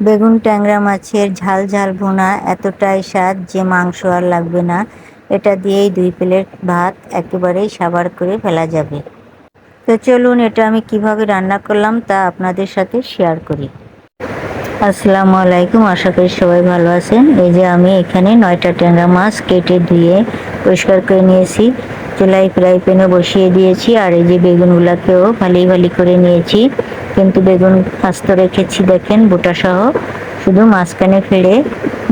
বেগুন ট্যাংরা মাছের ঝাল ঝাল ভুনা এতটাই স্বাদ যে মাংস আর লাগবে না। এটা দিয়েই দুই প্লেট ভাত একেবারেই সাবার করে ফেলা যাবে। তো চলুন এটা আমি কীভাবে রান্না করলাম তা আপনাদের সাথে শেয়ার করি। আসসালামু আলাইকুম, আশা করি সবাই ভালো আছেন। এই যে আমি এখানে নয়টা ট্যাংরা মাছ কেটে ধুয়ে পরিষ্কার করে নিয়েছি। চুলাই ফ্রাই প্যানে বসিয়ে দিয়েছি আর এই যে বেগুনগুলাকেও ভালি ভালি করে নিয়েছি। কিন্তু বেগুন আস্ত রেখেছি, দেখেন বোটা সহ শুধু মাঝখানে ফেলে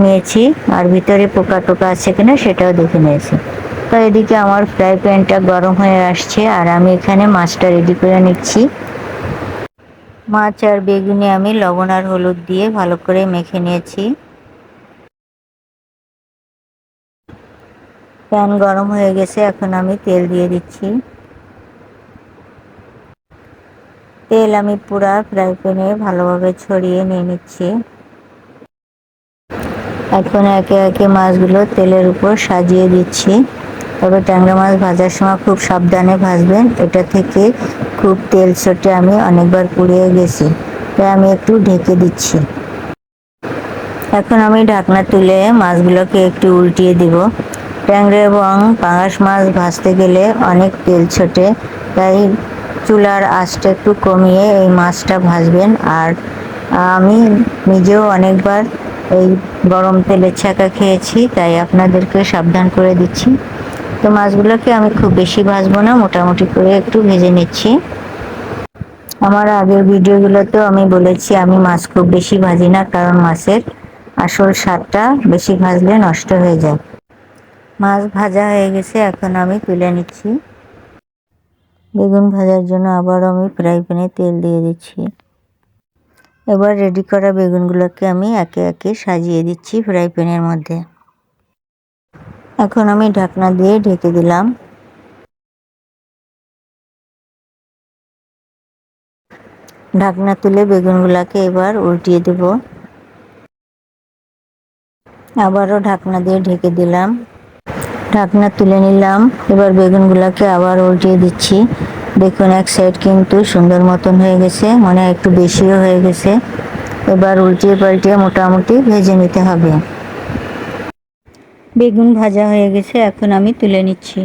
নিয়েছি, আর ভিতরে পোকা টোকা আছে কিনা সেটাও দেখে নিয়েছি। তো এদিকে আমার ফ্রাই প্যানটা গরম হয়ে আসছে, আর আমি এখানে মাছটা রেডি করে নিচ্ছি। মাছ আর বেগুনে আমি লবণ আর হলুদ দিয়ে ভালো করে মেখে নিয়েছি। প্যান গরম হয়ে গেছে, এখন আমি তেল দিয়ে দিচ্ছি। তেল আমি পুরা ফ্রাই প্যানে ভালোভাবে ছড়িয়ে নিয়ে নিচ্ছি। এখন একে একে মাছগুলো তেলের উপর সাজিয়ে দিচ্ছি। তবে ট্যাংরা মাছ ভাজার সময় খুব সাবধানে ভাজবেন এটা থেকে খুব তেল ছোটে আমি অনেকবার পুড়িয়ে গেছি, তাই আমি একটু ঢেকে দিচ্ছি। এখন আমি ঢাকনা তুলে মাছগুলোকে একটু উল্টিয়ে দিব। ট্যাংরা এবং পাঙাশ মাছ ভাজতে গেলে অনেক তেল ছোটে, তাই চুলার আঁচটা একটু কমিয়ে এই মাছটা ভাজবেন। আর আমি নিজেও অনেকবার এই গরম তেলের ছাকা খেয়েছি, তাই আপনাদেরকে সাবধান করে দিচ্ছি। তো মাছগুলোকে আমি খুব বেশি ভাজবো না, মোটামুটি করে একটু ভেজে নিচ্ছি। আমার আগের ভিডিওগুলোতেও আমি বলেছি, আমি মাছ খুব বেশি ভাজি না, কারণ মাছের আসল স্বাদটা বেশি ভাজলে নষ্ট হয়ে যায়। মাছ ভাজা হয়ে গেছে, এখন আমি তুলে নিচ্ছি। বেগুন ভাজার জন্য আবার আমি ফ্রাই প্যানে তেল দিয়ে দিচ্ছি। এবার রেডি করা বেগুনগুলোকে আমি একে একে সাজিয়ে দিচ্ছি ফ্রাই প্যানের মধ্যে। এখন আমি ঢাকনা দিয়ে ঢেকে দিলাম। ঢাকনা তুলে বেগুনগুলোকে এবার উল্টিয়ে দেব। আবারও ঢাকনা দিয়ে ঢেকে দিলাম। ঢাকনা তুলে নিলাম। এবার বেগুনগুলোকে আবার উল্টিয়ে দিচ্ছি। দেখুন, এক সাইড কিন্তু সুন্দর মতন হয়ে গেছে মানে একটু বেশিও হয়ে গেছে। এবার উল্টিয়ে পাল্টিয়ে মোটামুটি ভেজে নিতে হবে। বেগুন ভাজা হয়ে গেছে, এখন আমি তুলে নিচ্ছি।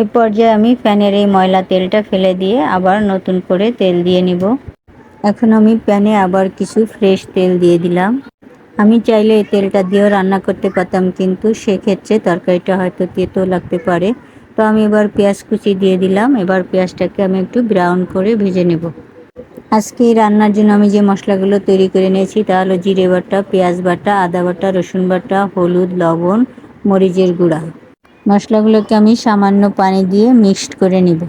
এ পর্যায়ে আমি প্যানের এই ময়লা তেলটা ফেলে দিয়ে আবার নতুন করে তেল দিয়ে নিব। এখন আমি প্যানে আবার কিছু ফ্রেশ তেল দিয়ে দিলাম। আমি চাইলে এই তেলটা দিয়েও রান্না করতে পারতাম, কিন্তু সেক্ষেত্রে তরকারিটা হয়তো তেতো লাগতে পারে। তো আমি এবার পেঁয়াজ কুচি দিয়ে দিলাম। এবার পেঁয়াজটাকে আমি একটু ব্রাউন করে ভেজে নেব। আজকে রান্নার জন্য আমি যে মশলাগুলো তৈরি করে নিয়েছি, তা হলো জিরে বাটা, পেঁয়াজ বাটা, আদা বাটা, রসুন বাটা, হলুদ, লবণ, মরিচের গুঁড়া। মশলাগুলোকে আমি সামান্য পানি দিয়ে মিক্সড করে নিব।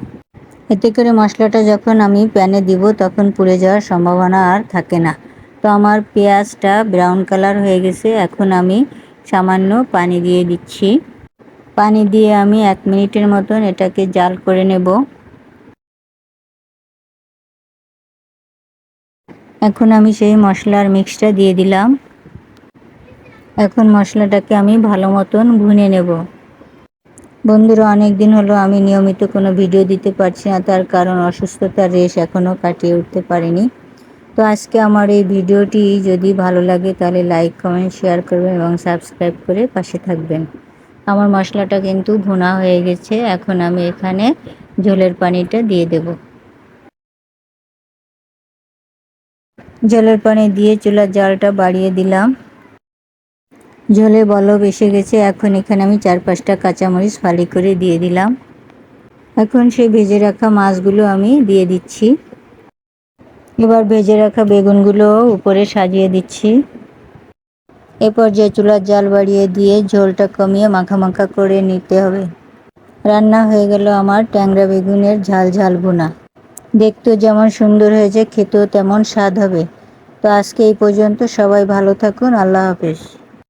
এতে করে মশলাটা যখন আমি প্যানে দিব, তখন পুড়ে যাওয়ার সম্ভাবনা আর থাকে না। তো আমার পেঁয়াজটা ব্রাউন কালার হয়ে গেছে। এখন আমি সামান্য পানি দিয়ে দিচ্ছি। পানি দিয়ে আমি এক মিনিটের মতন এটাকে জাল করে নেব। এখন আমি সেই মশলার মিক্সটা দিয়ে দিলাম। এখন মশলাটাকে আমি ভালো মতন ভুনে নেব। বন্ধুরা অনেক দিন হলো আমি নিয়মিত কোনো ভিডিও দিতে পারছি না, তার কারণ অসুস্থতার রেশ এখনও কাটিয়ে উঠতে পারিনি। তো আজকে আমার এই ভিডিওটি যদি ভালো লাগে তাহলে লাইক, কমেন্ট, শেয়ার করবেন এবং সাবস্ক্রাইব করে পাশে থাকবেন। আমার মশলাটা কিন্তু ভুনা হয়ে গেছে, এখন আমি এখানে ঝোলের পানিটা দিয়ে দেব। জলের পানি দিয়ে চুলার জালটা বাড়িয়ে দিলাম। ঝোলে বলব এসে গেছে, এখন এখানে আমি চার পাঁচটা কাঁচামরিচ ফালি করে দিয়ে দিলাম। এখন সেই ভেজে রাখা মাছগুলো আমি দিয়ে দিচ্ছি। এবার ভেজে রাখা বেগুনগুলো উপরে সাজিয়ে দিচ্ছি। এরপর যে চুলার জাল বাড়িয়ে দিয়ে ঝোলটা কমিয়ে মাখা মাখা করে নিতে হবে। রান্না হয়ে গেল আমার ট্যাংরা বেগুনের ঝাল ঝাল বোনা দেখতেও যেমন সুন্দর হয়েছে, খেতেও তেমন স্বাদ হবে। তো আজকে এই পর্যন্ত সবাই ভালো থাকুন, আল্লাহ হাফেজ।